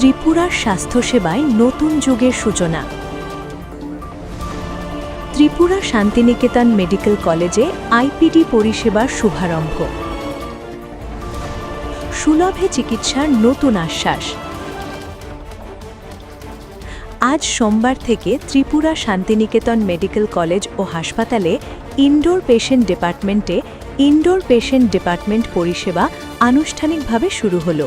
ত্রিপুরার স্বাস্থ্যসেবায় নতুন যুগের সূচনা। ত্রিপুরা শান্তিনিকেতন মেডিকেল কলেজে আইপিডি পরিষেবার শুভারম্ভ। সুলভে চিকিৎসার নতুন আশ্বাস। আজ সোমবার থেকে ত্রিপুরা শান্তিনিকেতন মেডিকেল কলেজ ও হাসপাতালে ইনডোর পেশেন্ট ডিপার্টমেন্টে ইনডোর পেশেন্ট ডিপার্টমেন্ট পরিষেবা আনুষ্ঠানিকভাবে শুরু হলো।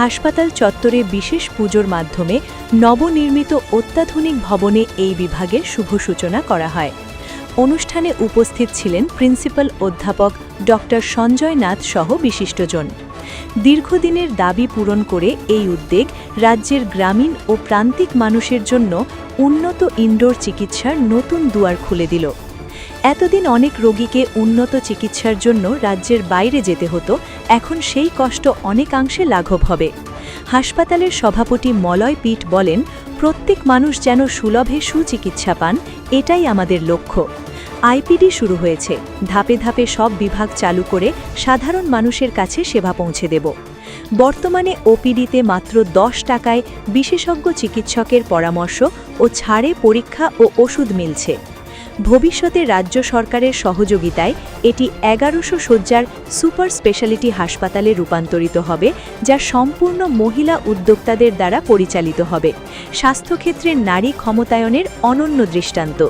হাসপাতাল চত্বরে বিশেষ পুজোর মাধ্যমে নবনির্মিত অত্যাধুনিক ভবনে এই বিভাগের শুভ সূচনা করা হয়। অনুষ্ঠানে উপস্থিত ছিলেন প্রিন্সিপাল অধ্যাপক ডক্টর সঞ্জয় নাথ সহ বিশিষ্টজন। দীর্ঘদিনের দাবি পূরণ করে এই উদ্যোগ রাজ্যের গ্রামীণ ও প্রান্তিক মানুষের জন্য উন্নত ইনডোর চিকিৎসার নতুন দুয়ার খুলে দিল। এতদিন অনেক রোগীকে উন্নত চিকিৎসার জন্য রাজ্যের বাইরে যেতে হতো, এখন সেই কষ্ট অনেকাংশে লাঘব হবে। হাসপাতালের সভাপতি মলয় পিট বলেন, প্রত্যেক মানুষ যেন সুলভে সুচিকিৎসা পান, এটাই আমাদের লক্ষ্য। আইপিডি শুরু হয়েছে। ধাপে ধাপে সব বিভাগ চালু করে সাধারণ মানুষের কাছে সেবা পৌঁছে দেব। বর্তমানে ওপিডিতে মাত্র দশ টাকায় বিশেষজ্ঞ চিকিৎসকের পরামর্শ ও ছাড়ে পরীক্ষা ও ওষুধ মিলছে। ভবিষ্যতে রাজ্য সরকারের সহযোগিতায় এটি এগারোশো শয্যার সুপার স্পেশালিটি হাসপাতালে রূপান্তরিত হবে, যা সম্পূর্ণ মহিলা উদ্যোক্তাদের দ্বারা পরিচালিত হবে। স্বাস্থ্যক্ষেত্রে নারী ক্ষমতায়নের অনন্য দৃষ্টান্ত।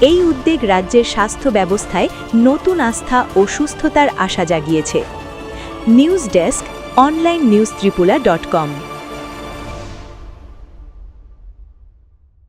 এই উদ্যোগ রাজ্যের স্বাস্থ্য ব্যবস্থায় নতুন আস্থা ও সুস্থতার আশা জাগিয়েছে। News desk, online news Tripura dot com.